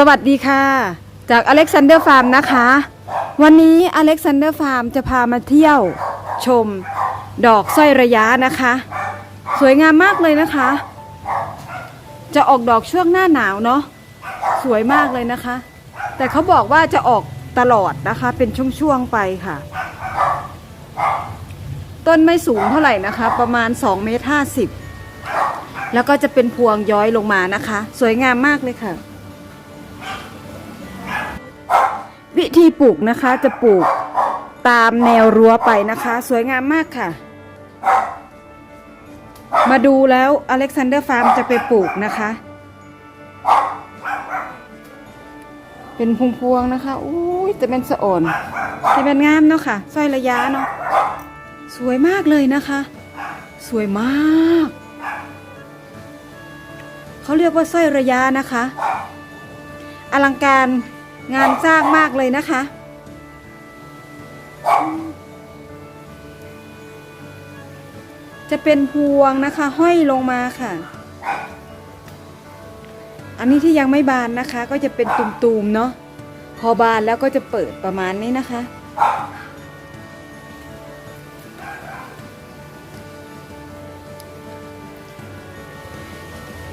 สวัสดีค่ะ จากอเล็กซานเดอร์ฟาร์มนะคะ วันนี้อเล็กซานเดอร์ฟาร์มจะพามาเที่ยว ชม ดอกสร้อยระยะนะคะ สวยงามมากเลยนะคะ จะออกดอกช่วงหน้าหนาวเนาะสวยมากเลยนะคะ แต่เขาบอกว่าจะออกตลอดนะคะ เป็นช่วงๆไปค่ะ ต้นไม่สูงเท่าไหร่นะคะ ประมาณ2เมตร50แล้วก็จะเป็นพวงย้อยลงมานะคะ สวยงามมากเลยค่ะ ธีปลูกนะคะจะปลูกตามแนวรั้วไปนะคะ สวยงามมากค่ะ มาดูแล้วอเล็กซานเดอร์ฟาร์มจะไปปลูกนะคะ เป็นพวงๆนะคะอุ้ยจะเป็นสะอ่อนจะเป็นงามเนาะค่ะสร้อยระยะเนาะสวยมากเลยนะคะ สวยมากเขาเรียกว่าสร้อยระยะนะคะ อลังการ งานสร้างมากเลยนะคะ จะเป็นพวงนะคะ ห้อยลงมาค่ะ อันนี้ที่ยังไม่บานนะคะ ก็จะเป็นตุ่มๆเนาะพอบานแล้วก็จะเปิดประมาณนี้นะคะ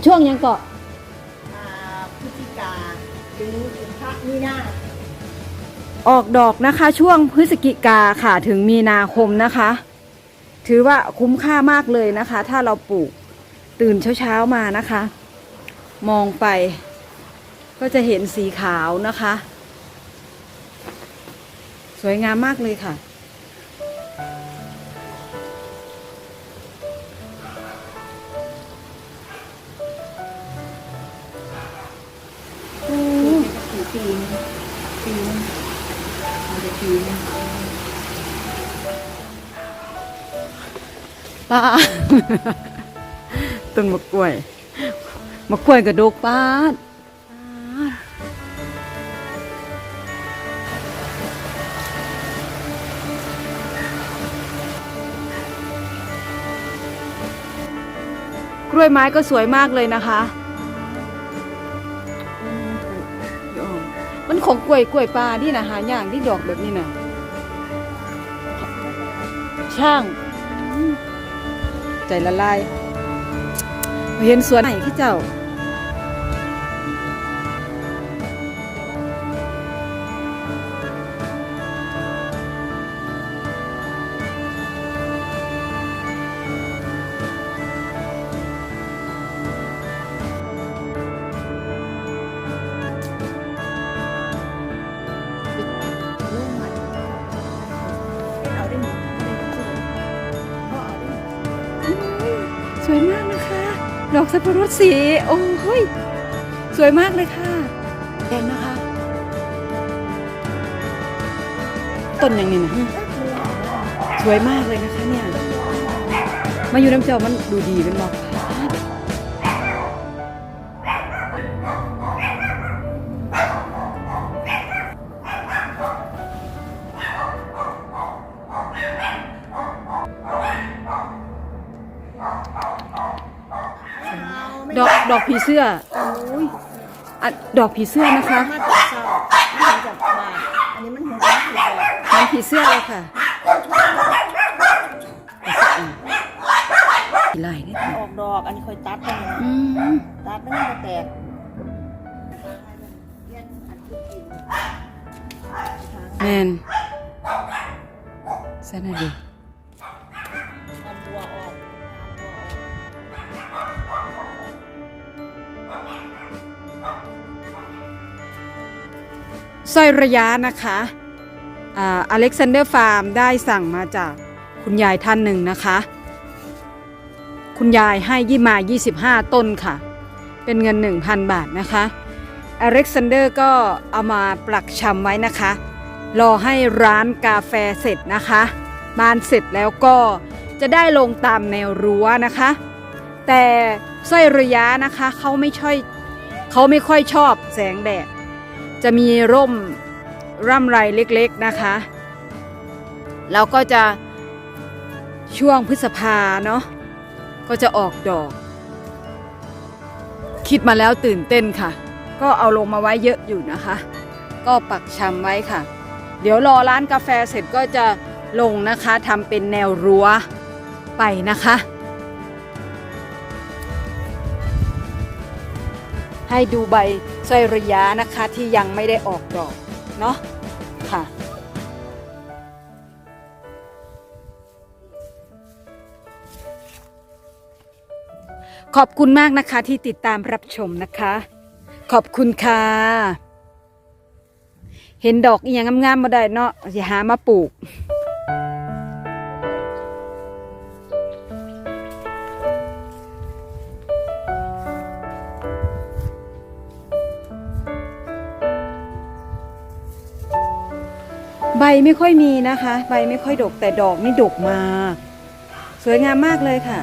ช่วงยังเกาะพฤศจิกา ถึงถึงพระมีนาออกดอกนะคะ ช่วงพฤศจิกาค่ะถึงมีนาคมนะคะ ถือว่าคุ้มค่ามากเลยนะคะ ถ้าเราปลูกตื่นเช้าๆมานะคะ มองไป ก็จะเห็นสีขาวนะคะ สวยงามมากเลยค่ะ ปีนปีนมันจะปีนป้าต้นมะกล้วยมะกล้วยกระดกป้าดกล้วยไม้ก็สวยมากเลยนะคะ ของกล้วยกล้วยปลาที่นะหาอย่างที่ดอกแบบนี้นะช่าง ใจละลายเห็นสวนไหนที่เจ้า วยมากนะคะ ดอกสับปะรดสีโอ้เฮ้ยสวยมากเลยค่ะแดงนะคะต้นอย่างนี้นะสวยมากเลยนะคะเนี่ยมาอยู่น้ำเจ้ามันดูดีเป็นบอก ดอกดอกผีเสื้อโอ้ยอะดอกผีเสื้อนะคะมาจากเศร้ามันจากบานอันนี้มันหัวใจถูกบอกมันผีเสื้อเลยค่ะผีลายนี่ออกดอก อันนี้ค่อยตัดไปนะอืมตัดแล้วมันจะแตกแมนเส้นอะไรดี สร้อยระยะนะคะอเล็กซานเดอร์ฟาร์มได้สั่งมาจากคุณยายท่านหนึ่งนะคะ คุณยายให้ยี่มา 25 ต้นค่ะ เป็นเงิน 1,000 บาทนะคะอเล็กซานเดอร์ก็เอามาปลักชำไว้นะคะ รอให้ร้านกาแฟเสร็จนะคะบานเสร็จแล้วก็จะได้ลงตามแนวรั้วนะคะ แต่สร้อยระยะนะคะเขาไม่ช่อยเขาไม่ค่อยชอบแสงแดด จะมีร่มร่ำไรเล็กๆนะคะแล้วก็จะช่วงพฤษภาเนาะก็จะออกดอก คิดมาแล้วตื่นเต้นค่ะ ก็เอาลงมาไว้เยอะอยู่นะคะ ก็ปักชำไว้ค่ะ เดี๋ยวรอร้านกาแฟเสร็จก็จะลงนะคะทำเป็นแนวรั้วไปนะคะ ให้ดูใบสร้อยระยะนะคะที่ยังไม่ได้ออกดอกเนาะค่ะขอบคุณมากนะคะที่ติดตามรับชมนะคะ ขอบคุณค่ะ เห็นดอกอีหยังงามๆมาได้เนาะอย่าหามาปลูก ใบไม่ค่อยมีนะคะ ใบไม่ค่อยดกแต่ดอกนี่ดกมากสวยงามมากเลยค่ะ